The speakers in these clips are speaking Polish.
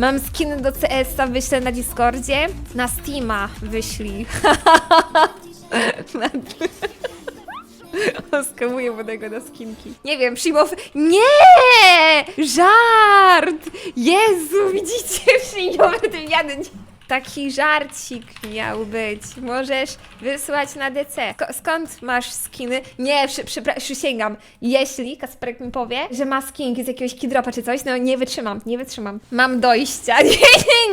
Mam skiny do CS-a, wyślę na Discordzie. Na Steama wyślij. Oskamuję młodego na skinki. Nie wiem, przyjmow... Nie! Żart! Jezu, widzicie? Przyjmowe wymiany. Taki żarcik miał być. Możesz wysłać na DC. Ko- skąd masz skiny? Nie, przy, przypra- przysięgam. Jeśli Kasperek mi powie, że ma skinki z jakiegoś kidropa czy coś, no nie wytrzymam, nie wytrzymam. Mam dojścia. Nie,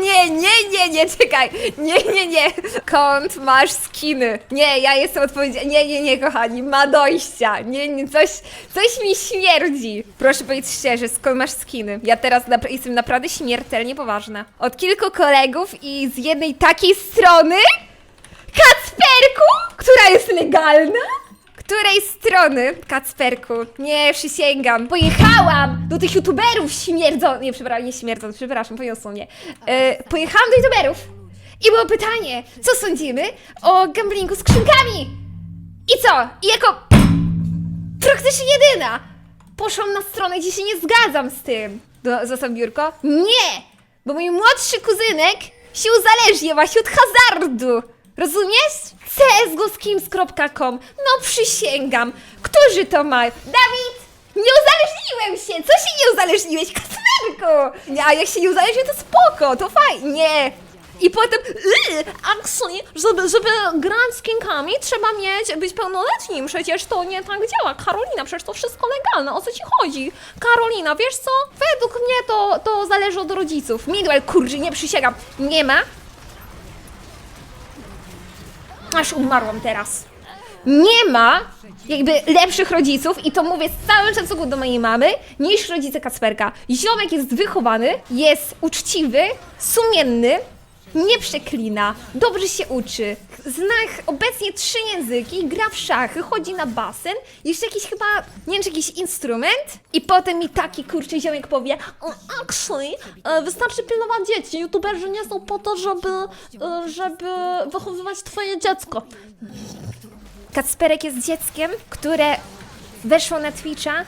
nie, nie, nie, nie, nie, czekaj. Nie, nie, nie. Skąd masz skiny? Nie, ja jestem odpowiedzialna. Nie, nie, nie, kochani, ma dojścia. Nie, nie, coś, coś mi śmierdzi. Proszę powiedzieć szczerze, skąd masz skiny? Ja teraz napra- jestem naprawdę śmiertelnie poważna. Od kilku kolegów i z jednej takiej strony Kacperku, która jest legalna? Której strony, Kacperku? Nie, przysięgam. Pojechałam do tych youtuberów śmierdzą... Nie, przepraszam, nie śmierdzą, przepraszam, poniosło mnie. E, pojechałam do youtuberów i było pytanie, co sądzimy o gamblingu z skrzynkami? I co? I jako praktycznie jedyna poszłam na stronę, gdzie się nie zgadzam z tym. Do, zostaw biurko? Nie! Bo mój młodszy kuzynek się uzależnia właśnie od hazardu. Rozumiesz? csgoskims.com No przysięgam. Którzy to mają? Dawid! Nie uzależniłem się! Co się nie uzależniłeś? Kacperku! Nie, A jak się nie uzależnię, to spoko, to fajnie. I potem, yy, actually, żeby, żeby grać z kinkami, trzeba mieć, być pełnoletnim, przecież to nie tak działa. Karolina, przecież to wszystko legalne, o co ci chodzi? Karolina, wiesz co? Według mnie to, to zależy od rodziców. Midwell, kurczę, nie przysięgam. Nie ma. Aż umarłam teraz. Nie ma jakby lepszych rodziców i to mówię z całym szacunkiem do mojej mamy, niż rodzice Kacperka. Ziomek jest wychowany, jest uczciwy, sumienny, nie przeklina, dobrze się uczy, zna obecnie trzy języki, gra w szachy, chodzi na basen, jeszcze jakiś chyba, nie wiem czy jakiś instrument i potem mi taki kurczę ziomek powie "O, actually, e, wystarczy pilnować dzieci, youtuberzy nie są po to, żeby, e, żeby wychowywać twoje dziecko. Kacperek jest dzieckiem, które weszło na Twitcha,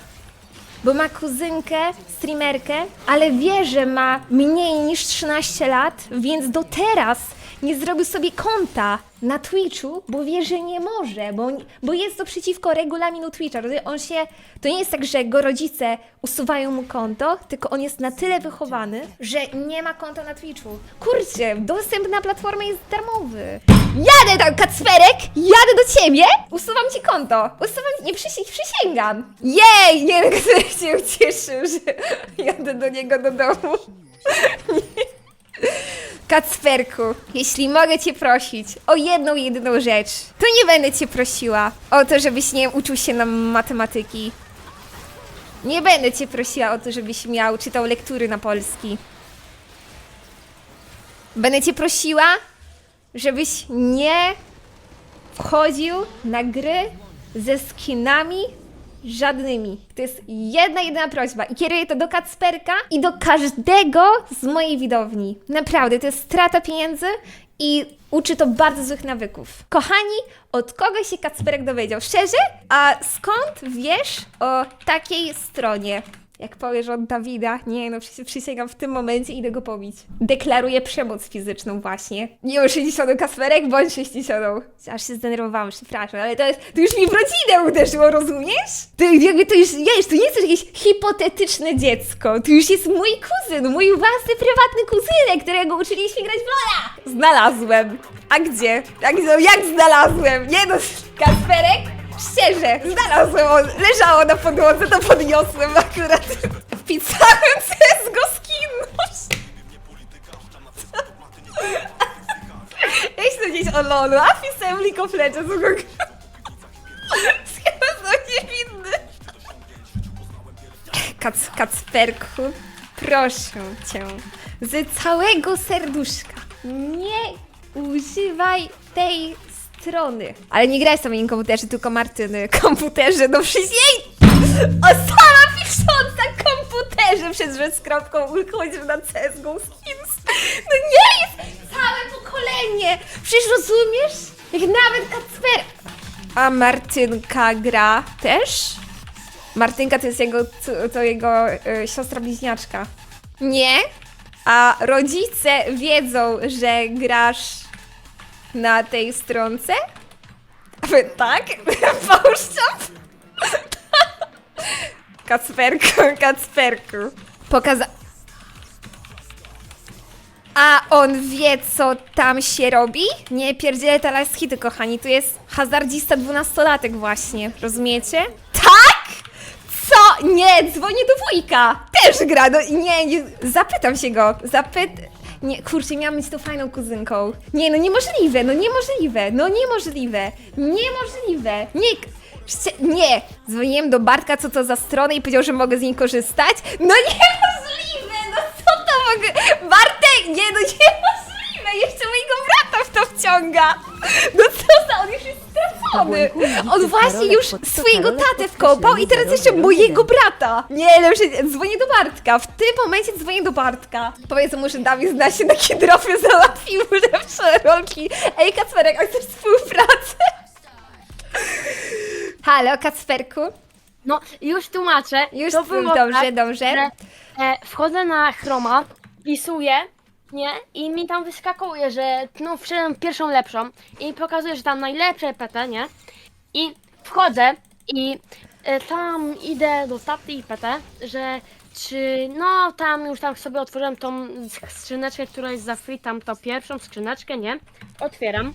bo ma kuzynkę, streamerkę, ale wie, że ma mniej niż 13 lat, więc do teraz nie zrobił sobie konta na Twitchu, bo wie, że nie może, bo, bo jest to przeciwko regulaminu Twitcha. On się, to nie jest tak, że jego rodzice usuwają mu konto, tylko on jest na tyle wychowany, że nie ma konta na Twitchu. Kurczę, dostęp na platformę jest darmowy. Jadę tam, Kacperek! Jadę do ciebie! Usuwam ci konto! Usuwam nie przysi przysięgam! Jej! Nie wiem, Kacperek się ucieszył, że jadę do niego do domu. Kacperku, jeśli mogę cię prosić o jedną, jedyną rzecz, to nie będę cię prosiła o to, żebyś nie uczył się na matematyki. Nie będę cię prosiła o to, żebyś miał, czytał lektury na polski. Będę cię prosiła, żebyś nie wchodził na gry ze skinami żadnymi. To jest jedna, jedyna prośba. I kieruję to do Kacperka i do każdego z mojej widowni. Naprawdę, to jest strata pieniędzy i uczy to bardzo złych nawyków. Kochani, od kogo się Kacperek dowiedział? Szczerze? A skąd wiesz o takiej stronie? Jak powiesz od Dawida, nie no, przy- przysięgam w tym momencie idę go pobić. Deklaruję przemoc fizyczną właśnie. Nie o 60 Kasperek, bądź 60. Aż się zdenerwowałam, przepraszam, ale to jest, to już mi w rodzinę uderzyło, rozumiesz? To jakby to już, wiesz, to nie jest jakieś hipotetyczne dziecko, to już jest mój kuzyn, mój własny, prywatny kuzynek, którego uczyliśmy grać w Lola. Znalazłem. A gdzie? Jak, jak znalazłem? Nie no, Kasperek? Szczerze, znalazłem, on, leżało na podłodze, to podniosłem akurat. Wpisałem CSGO skin. Ja chcę gdzieś o LoLu, a wpisałem League of Legends. Chyba niewinny. Kac, Kacperku, proszę cię, z całego serduszka, nie używaj tej strony. Ale nie graj na komputerze, tylko Martyny. Komputerze, no przysięg! Osoba pisząca komputerze przez rzecz z kropką uchodzisz na CSGO Skins. No nie jest całe pokolenie! Przecież rozumiesz? Jak nawet Kacper... A Martynka gra też? Martynka to jest jego, to jego e, siostra bliźniaczka. Nie? A rodzice wiedzą, że grasz na tej stronce? Wy tak? Fałszczap? Kacperku, Kacperku. Pokaza... A on wie, co tam się robi? Nie pierdzielę teraz hity, kochani. Tu jest hazardzista dwunastolatek właśnie, rozumiecie? Tak? Co? Nie, dzwonię do wujka. Też gra, no nie, nie zapytam się go. Zapyt... Nie, kurczę, miałam być tą fajną kuzynką. Nie, no niemożliwe, no niemożliwe, no niemożliwe, niemożliwe. Nie, Szcie- nie, dzwoniłem do Bartka, co to za stronę i powiedział, że mogę z niej korzystać. No niemożliwe, no co to mogę... Bartek, nie, no niemożliwe, jeszcze mojego brata w to wciąga. No co za, on już On właśnie już swojego tatę wkopał i teraz jeszcze mojego brata. Nie, lepsze, dzwonię do Bartka, w tym momencie dzwonię do Bartka. Powiedz mu, że Dawid zna się na kidropie, załatwił lepsze rolki. Ej, Kacperek, a chcesz współpracę? Halo, Kacperku? No, już tłumaczę. Już To było dobrze, tak, dobrze. Że, e, wchodzę na Chroma, wpisuję, nie? I mi tam wyskakuje, że no wszedłem w pierwszą lepszą i pokazuje, że tam najlepsze PT, nie? I wchodzę i e, tam idę do staty i PT, że czy no tam już tam sobie otworzyłem tą skrzyneczkę, która jest za free, tam tą pierwszą skrzyneczkę, nie? Otwieram.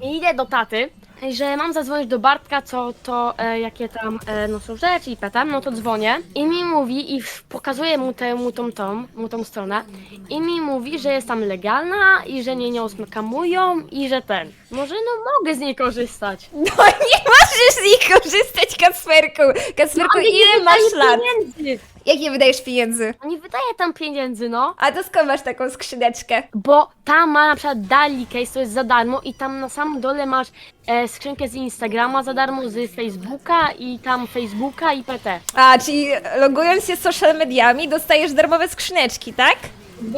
I idę do taty, że mam zadzwonić do Bartka, co to, e, jakie tam e, no, są rzeczy i pytam, no to dzwonię i mi mówi i pokazuję mu, tę mu, tą, tą, mu tą stronę i mi mówi, że jest tam legalna i że nie osmakamują i że ten, może no mogę z niej korzystać. No nie możesz z nich korzystać, Kacperku. Kacperku, Ale nie ile masz lat? Pieniędzy. Jak nie wydajesz pieniędzy? Nie wydaje tam pieniędzy, no. A to skąd masz taką skrzyneczkę? Bo tam ma na przykład Dali Case, to jest za darmo i tam na samym dole masz e, skrzynkę z Instagrama za darmo, z Facebooka i tam Facebooka i PT. A, czyli logując się social mediami dostajesz darmowe skrzyneczki, tak?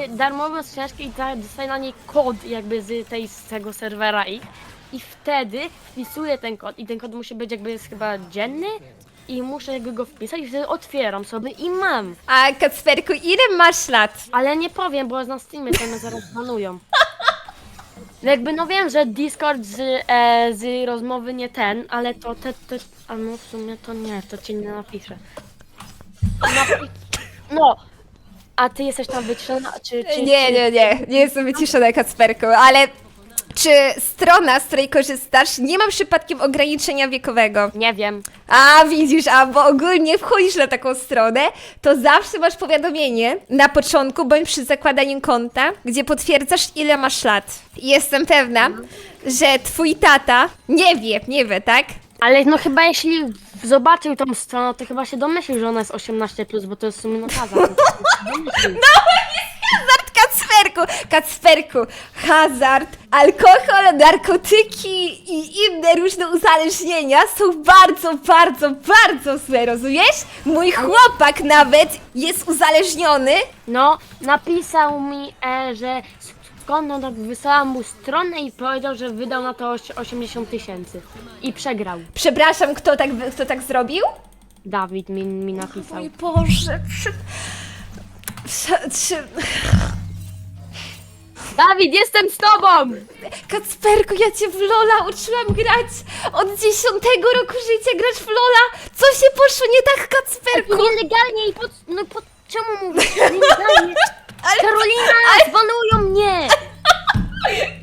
Darmową skrzyneczkę i da- dostaję na niej kod jakby z, tej, z tego serwera ich i wtedy wpisuję ten kod i ten kod musi być jakby jest chyba dzienny i muszę jakby go wpisać i wtedy otwieram sobie i mam. A Kacperku, ile masz lat? Ale nie powiem, bo na Steamie to mnie zaraz banują. No Jakby no wiem, że Discord z, e, z rozmowy nie ten, ale to te, te a no w sumie to nie, to ci nie napiszę. Napi- no, a ty jesteś tam wyciszona, czy, czy Nie, nie, nie, nie jestem wyciszona, Kacperku, ale czy strona, z której korzystasz, nie ma przypadkiem ograniczenia wiekowego? Nie wiem. A, widzisz, a bo ogólnie wchodzisz na taką stronę, to zawsze masz powiadomienie na początku bądź przy zakładaniu konta, gdzie potwierdzasz, ile masz lat. I Jestem pewna, że twój tata nie wie, nie wie, tak? Ale no chyba jeśli zobaczył tą stronę, to chyba się domyślił, że ona jest 18+, bo to jest w sumie nakaza. Hazard Kacperku! Kacperku, hazard, alkohol, narkotyki i inne różne uzależnienia są bardzo, bardzo, bardzo złe, rozumiesz? Mój chłopak nawet jest uzależniony. No, napisał mi, e, że skąd no, wysłałam mu stronę i powiedział, że wydał na to oś- 80 tysięcy. I przegrał. Przepraszam, kto tak, kto tak zrobił? Dawid mi, mi napisał. Mój Boże, przy... Przy... Dawid, jestem z tobą! Kacperku, ja cię w Lola uczyłam grać od 10 roku życia, grać w Lola. Co się poszło nie tak, Kacperku? Nielegalnie i pod... No pod... Czemu mówisz nielegalnie? Ale- Karolina, zbanują mnie!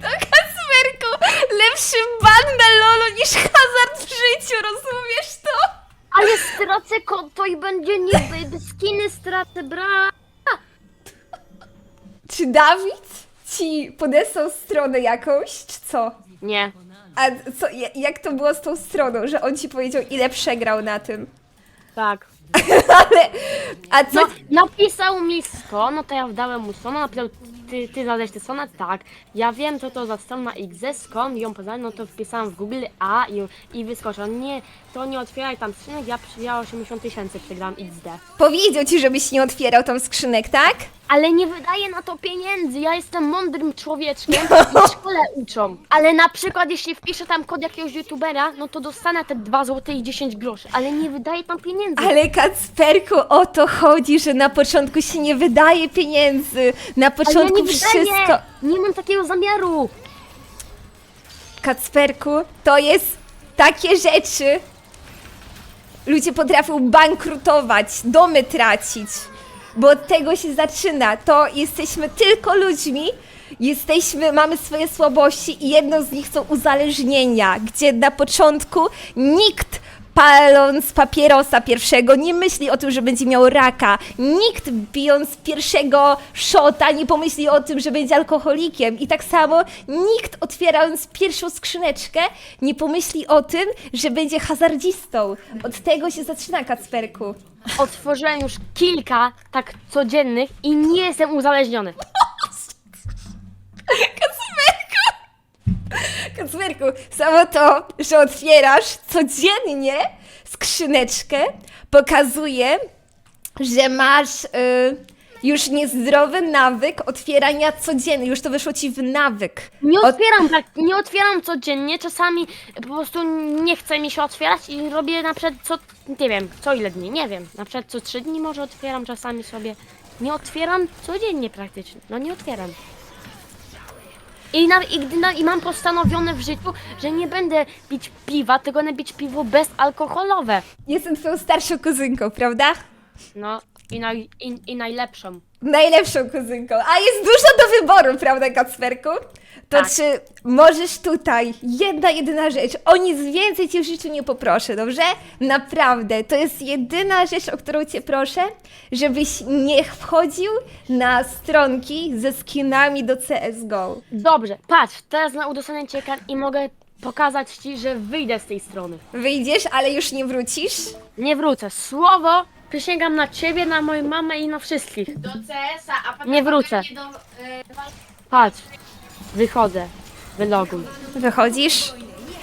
To Kacperku, lepszy ban na Lolo niż hazard w życiu, rozumiesz to? Ale stracę konto i będzie niby skiny stracę, bra! Czy Dawid ci podesłał stronę jakąś, czy co? Nie. A co, ja- jak to było z tą stroną, że on ci powiedział, ile przegrał na tym? Tak. Ale, a co... No, napisał mi skąd, no to ja wdałem mu stronę, napisał, ty, ty zadałeś tę stronę? Tak. Ja wiem, co to za strona XZ, skąd ją poznałem, no to wpisałem w Google A i, i wyskoczył. Nie, to nie otwieraj tam skrzynek, ja, przy- ja 80 tysięcy przegrałam XD. Powiedział ci, żebyś nie otwierał tam skrzynek, tak? Ale nie wydaję na to pieniędzy, ja jestem mądrym człowieczkiem i w szkole uczą. Ale na przykład jeśli wpiszę tam kod jakiegoś youtubera, no to dostanę te 2 zł i 10 groszy, ale nie wydaję tam pieniędzy. Ale Kacper Kacperku, o to chodzi, że na początku się nie wydaje pieniędzy. Na Ale ja początku nie wszystko. wydaję! Nie mam takiego zamiaru! Kacperku, to jest takie rzeczy. Ludzie potrafią bankrutować, domy tracić, bo od tego się zaczyna. To jesteśmy tylko ludźmi, jesteśmy, mamy swoje słabości i jedną z nich są uzależnienia, gdzie na początku nikt paląc papierosa pierwszego nie myśli o tym, że będzie miał raka. Nikt pijąc pierwszego szota nie pomyśli o tym, że będzie alkoholikiem. I tak samo nikt otwierając pierwszą skrzyneczkę nie pomyśli o tym, że będzie hazardzistą. Od tego się zaczyna Kacperku. Otworzyłem już kilka tak codziennych i nie jestem uzależniony. Kacperku, samo to, że otwierasz codziennie skrzyneczkę, pokazuje, że masz y, już niezdrowy nawyk otwierania codziennie. Już to wyszło ci w nawyk. Nie Od- otwieram tak, nie otwieram codziennie, czasami po prostu nie chce mi się otwierać i robię na przykład co, nie wiem, co ile dni, nie wiem, na przykład co trzy dni może otwieram czasami sobie. Nie otwieram codziennie praktycznie, no nie otwieram. I, na, i, gdy na, I mam postanowione w życiu, że nie będę pić piwa, tylko będę pić piwo bezalkoholowe. Jestem twoją starszą kuzynką, prawda? No i, naj, i, i najlepszą. Najlepszą kuzynką. A jest dużo do wyboru, prawda, Kacperku? To Tak. czy możesz tutaj, jedna, jedyna rzecz, o nic więcej cię w życiu nie poproszę, dobrze? Naprawdę, to jest jedyna rzecz, o którą cię proszę, żebyś nie wchodził na stronki ze skinami do CSGO. Dobrze, patrz, teraz na udostępnię ekran i mogę pokazać Ci, że wyjdę z tej strony. Wyjdziesz, ale już nie wrócisz? Nie wrócę. Słowo przysięgam na ciebie, na moją mamę i na wszystkich. do CS-a, a potem Nie wrócę. pewnie do, wal- Patrz, wychodzę. Wyloguj. Wychodzisz?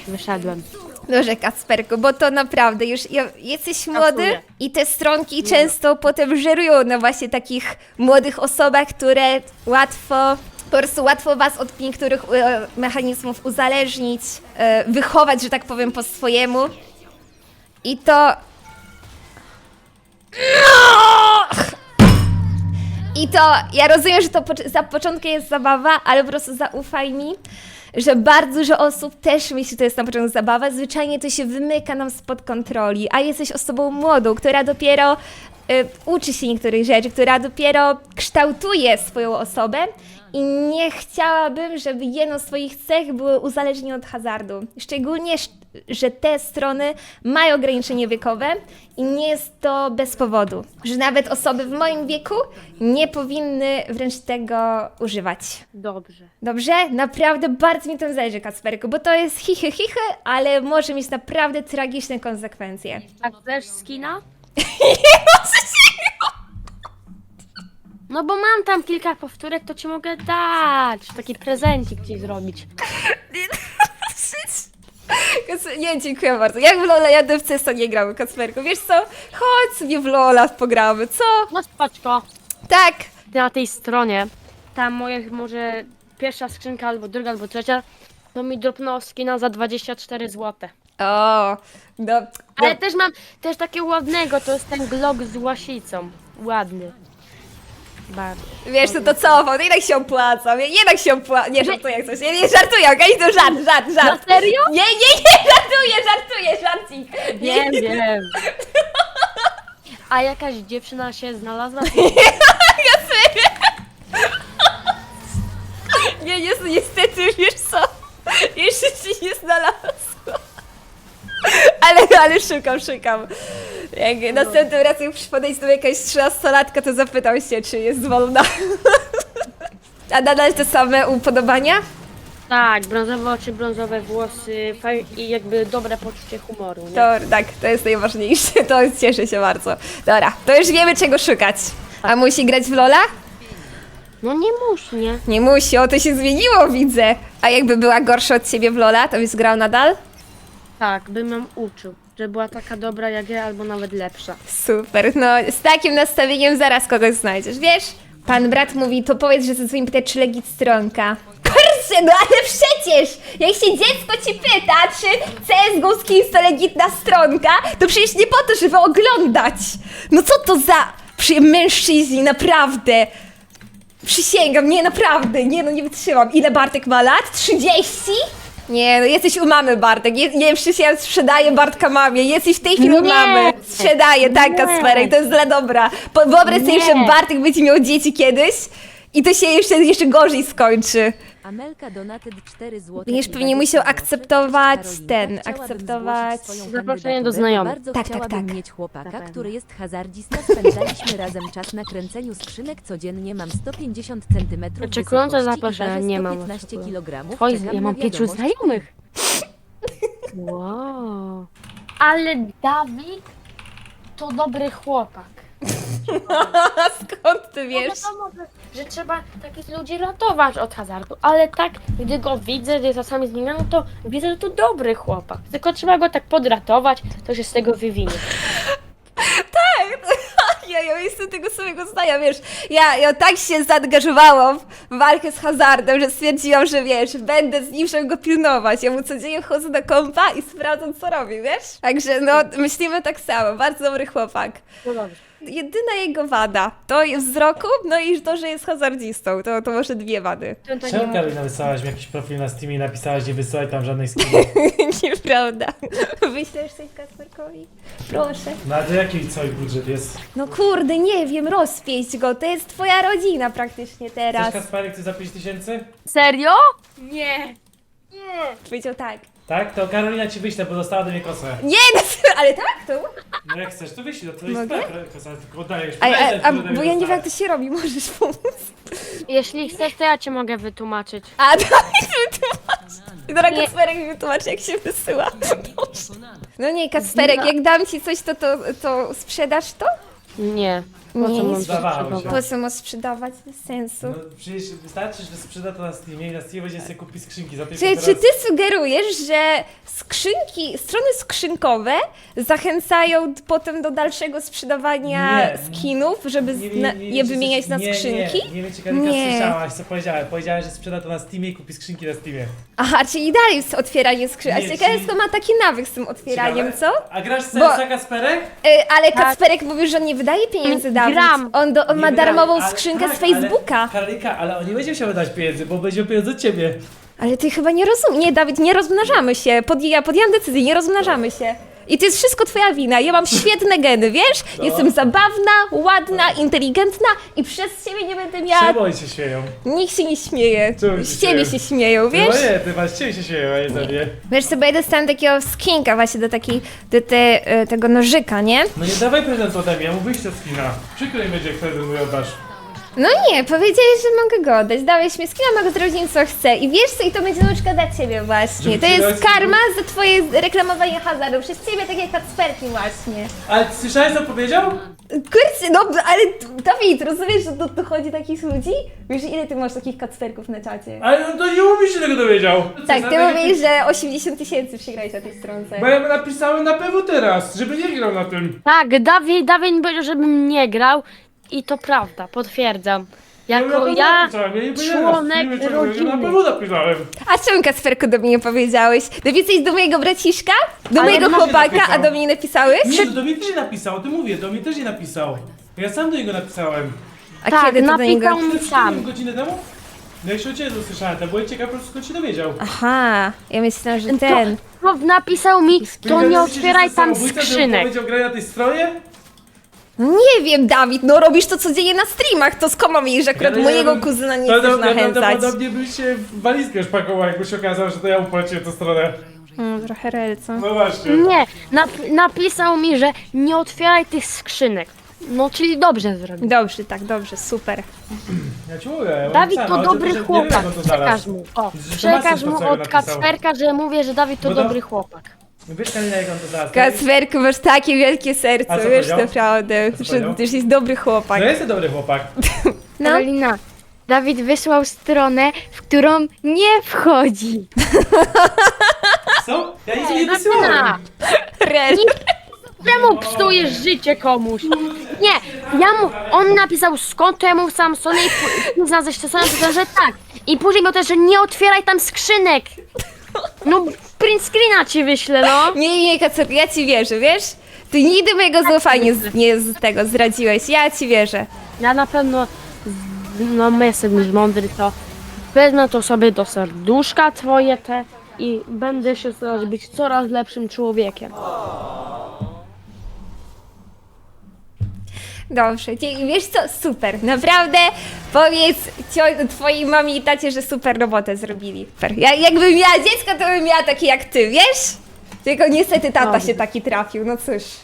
Wyszedłem. Dobrze, Kacperku, bo to naprawdę już ja- jesteś młody i te stronki często potem żerują na właśnie takich młodych osobach, które łatwo, po prostu łatwo was od niektórych e, mechanizmów uzależnić, e, wychować, że tak powiem, po swojemu. I to... I to, ja rozumiem, że to poc- za początku jest zabawa, ale po prostu zaufaj mi, że bardzo dużo osób też myśli, że to jest na początku zabawa. Zwyczajnie to się wymyka nam spod kontroli, a jesteś osobą młodą, która dopiero uczy się niektórych rzeczy, która dopiero kształtuje swoją osobę i nie chciałabym, żeby jedną z Twoich cech było uzależnienie od hazardu. Szczególnie, sz- że te strony mają ograniczenie wiekowe i nie jest to bez powodu. Że nawet osoby w moim wieku nie powinny wręcz tego używać. Dobrze. Dobrze? Naprawdę bardzo mi to zależy, Kacperku, bo to jest chichy chichy, ale może mieć naprawdę tragiczne konsekwencje. A chcesz skina? No bo mam tam kilka powtórek, to ci mogę dać. Taki prezencik ci zrobić. Nie, dziękuję bardzo. Jak w Lola jadę w CESO nie gramy, Kacperku. Wiesz co? Chodź sobie w Lola pogramy, co? No spaczko. Tak. na tej stronie, tam moje może pierwsza skrzynka, albo druga, albo trzecia, to mi dropnęło skina za 24 zł. O, no, Ale no. też mam też takiego ładnego, to jest ten Glock z łasicą. Ładny. Bardzo. Wiesz, to to co? To jednak się opłaca. nie- Jednak się opłaca. Nie, żartuję jak coś. Nie, nie, żartuję, okej? To żart, żart, żart. Na serio? Nie, nie, nie, żartuję, żartuję, żarcik. Wiem, wiem. A jakaś dziewczyna się znalazła? Nie, nie, niestety, wiesz co? Jeszcze ci nie znalazłam. Ale, ale szukam, szukam. Jak następnym razem jak podejść do jakaś trzynastolatka, to zapytam się, czy jest wolna. A nadal te same upodobania? Tak, brązowe oczy, brązowe włosy faj- i jakby dobre poczucie humoru. Nie? To tak, to jest najważniejsze, to cieszę się bardzo. Dobra, to już wiemy czego szukać. A musi grać w Lola? No nie musi, nie? Nie musi, o to się zmieniło, widzę. A jakby była gorsza od ciebie w Lola, to byś grał nadal? Tak, bym ją uczył, że była taka dobra jak ja, albo nawet lepsza. Super, no z takim nastawieniem zaraz kogoś znajdziesz, wiesz? Pan brat mówi, to powiedz, że zadzwoni pytać, czy legit stronka. proszę, no ale przecież, jak się dziecko ci pyta, czy CSGO Skins to legitna stronka, to przecież nie po to, żeby oglądać. No co to za przy mężczyźni, naprawdę. Przysięgam, nie, naprawdę, nie no, nie wytrzymam. Ile Bartek ma lat? 30? Nie, no jesteś u mamy, Bartek. Je, nie wiem, ja sprzedaję Bartka mamie. Jesteś w tej chwili u Nie. mamy. Sprzedaję, tak, Nie. Kasperek, to jest dla dobra. Po, wyobraź sobie, Nie. że Bartek będzie miał dzieci kiedyś i to się jeszcze, jeszcze gorzej skończy. Amelka Donated 4 zł. Będziesz pewnie musiał akceptować ten, akceptować- Zaproszenie do znajomych. Bardzo Tak, tak, chciałabym tak. mieć chłopaka, Zapewne. który jest hazardzista. Spędzaliśmy razem czas na kręceniu skrzynek codziennie. Mam 150 cm Oczekujące nie mam, 115 oczekuję. kg. Oj, Czekam ja mam pięciu znajomych. Wow. Ale Dawid to dobry chłopak. Skąd ty No wiesz? wiadomo, że, że trzeba takich ludzi ratować od hazardu, ale tak, gdy go widzę, gdy czasami z nim, no to widzę, że to dobry chłopak. Tylko trzeba go tak podratować, to się z tego wywinie. Ja, ja jestem tego samego zdania, wiesz, ja, ja tak się zaangażowałam w walkę z hazardem, że stwierdziłam, że wiesz, będę z nim, żeby go pilnować. Ja mu codziennie wchodzę na kompa i sprawdzam, co robi, wiesz? Także no, myślimy tak samo, bardzo dobry chłopak. No dobrze. Jedyna jego wada to jest wzroku, no i to, że jest hazardzistą, to, to może dwie wady. To, to nie Czemu ma- Karolina mi jakiś profil na Steamie i napisałaś, nie wysyłaj tam żadnej skiny? Nieprawda. Wyślesz coś Kasperkowi? Proszę. No a to jaki cały budżet jest? No kurde, nie wiem, rozpieść go, to jest twoja rodzina praktycznie Chcesz teraz. Kasparek, ty za 5 tysięcy? Serio? Nie. Nie. Powiedział tak. Tak? To Karolina ci wyśle, bo dostała do mnie kosę. Nie, no, ale tak to? No jak chcesz, to wyślij, to jest Mogę? twoja kosa, tylko oddajesz A, a, prezent, a, który ode mnie bo ja nie wiem jak to się robi, możesz pomóc. Jeśli chcesz, to ja ci mogę wytłumaczyć. A, dawaj wytłumacz. Dobra, Nie. Kacperek mi wytłumaczy, jak się wysyła. No nie, Kacperek, jak dam ci coś, to, to, to sprzedasz to? Nie. Po Nie, co mam nie się. Po co masz sprzedawać? Bez sensu. No przecież wystarczy, że sprzeda to na Steamie i na Steamie będzie sobie kupić skrzynki za tylko Czy, teraz... czy ty sugerujesz, że skrzynki, strony skrzynkowe zachęcają d- potem do dalszego sprzedawania Nie. skinów, żeby je wymieniać coś- na nie, skrzynki? Nie, nie wiem, czy Karolina Nie. słyszałaś, co powiedziałem. Powiedziałem, że sprzeda to na Steamie i kupi skrzynki na Steamie. Aha, czyli dalej jest otwieranie skrzynek. Nie, A ciekawe, czyli- skąd ma taki nawyk z tym otwieraniem, co? Ciekawe? A grasz w Bo- Kasperek? Y, ale Tak. Kacperek mówił, że on nie wydaje pieniędzy Dawid. Gram. On, do, on ma darmową skrzynkę tak, z Facebooka. Ale, Karolika, ale on nie będzie musiał wydać pieniędzy, bo będzie pieniądze od ciebie. Ale ty chyba nie rozumiesz. Nie, Dawid, nie rozmnażamy się. Pod, ja podjęłam decyzję, nie rozmnażamy się. I to jest wszystko twoja wina. Ja mam świetne geny, wiesz? Jestem zabawna, ładna, inteligentna i przez ciebie nie będę miała... Czemu oni się śmieją? Nikt się nie śmieje. Czemu się Z ciebie śmieją? się śmieją, wiesz? No nie, ty masz ciebie się śmieją, a nie ze mnie. Wiesz sobie, ja dostałam takiego skinka właśnie do takiej, do te, e, tego nożyka, nie? No nie dawaj prezent ode mnie, ja mu wyjść od skina. Przykro mi będzie, jak prezent mój oddasz. No nie, powiedziałeś, że mogę go oddać. Dałeś mi skina, mogę zrobić co chcę. I wiesz co, i to będzie nauczka dla ciebie właśnie. Żeby To ci jest dać- karma za twoje reklamowanie hazardu. Przez ciebie takie kacperki właśnie. Ale słyszałeś co powiedział? Kurczę, no ale Dawid, rozumiesz, że do, dochodzi takich ludzi? Wiesz, ile ty masz takich kacperków na czacie? Ale on to nie mówi, że tego dowiedział. Tak, ty mówisz, że 80 tysięcy przegrałeś na tej stronce. Bo ja mu napisałem na pewno teraz, żeby nie grał na tym. Tak, Dawid, Dawid mi powiedział, żebym nie grał i to prawda, potwierdzam. Jako pewno ja, ja członek że rodziny. Na pewno napisałem. A czemu Kacperku do mnie nie powiedziałeś? Napisałeś do mojego braciszka? Do Ale mojego chłopaka, a do mnie nie napisałeś? Nie, no do mnie też nie napisał, o tym mówię, do mnie też nie napisał. Ja sam do niego napisałem. A tak, kiedy to do niego... napisał mi sam. godzinę temu? No jak się u ciebie to słyszałem, to byłem ciekaw po prostu skąd się dowiedział. Aha, ja myślałam, że ten... To napisał mi, to nie że otwieraj to tam samobójca, żeby skrzynek. powiedział graj na tej stronie? No nie wiem, Dawid, no robisz to codziennie na streamach, to skąd mam że akurat Ja- ja mojego bym- kuzyna nie To chcesz ja nachęcać? prawdopodobnie byś się w walizkę już pakował, jakby się okazało, że to ja upłaciłem tę stronę. Mm, trochę relco. No właśnie. Nie, nap napisał mi, że nie otwieraj tych skrzynek. No, czyli dobrze zrobił. Dobrze, tak, dobrze, super. Ja ci mówię. ja Dawid napisałem, to ale dobry że- nie wiem, chłopak. to znalazł. Przekaż mu. O, Że przekaż mu od. Kacperka, że mówię, że Dawid to Bo to- dobry chłopak. Wiesz Kalina, jak on to znalazł? Kacperku, masz takie wielkie serce, A co wiesz powiedział? naprawdę, Co że powiedział? ty jesteś dobry chłopak. No jestem dobry chłopak. No, Karolina, Dawid wysłał stronę, w którą nie wchodzi. Co? Ja nic nie wysyłałem. Rel. Czemu psujesz życie komuś? Nie, ja mu, on napisał skąd, to ja mu sam Sony i później znalazłeś to powiedział, że tak. I później miał też, że nie otwieraj tam skrzynek. No, print screena ci wyślę, no. Nie, nie, Kacper, ja ci wierzę, wiesz? Ty nigdy mojego zaufania nie, z- nie z tego zdradziłeś, ja ci wierzę. Ja na pewno, no my jestem mądry, to wezmę to sobie do serduszka twoje te i będę się starać być coraz lepszym człowiekiem. Dobrze, dzie- wiesz co, super, naprawdę powiedz cio- twojej mamie i tacie, że super robotę zrobili. Super. Ja, jakbym miała dziecko, to bym miała takie jak ty, wiesz? Tylko niestety tata Dobrze. się taki trafił, no cóż.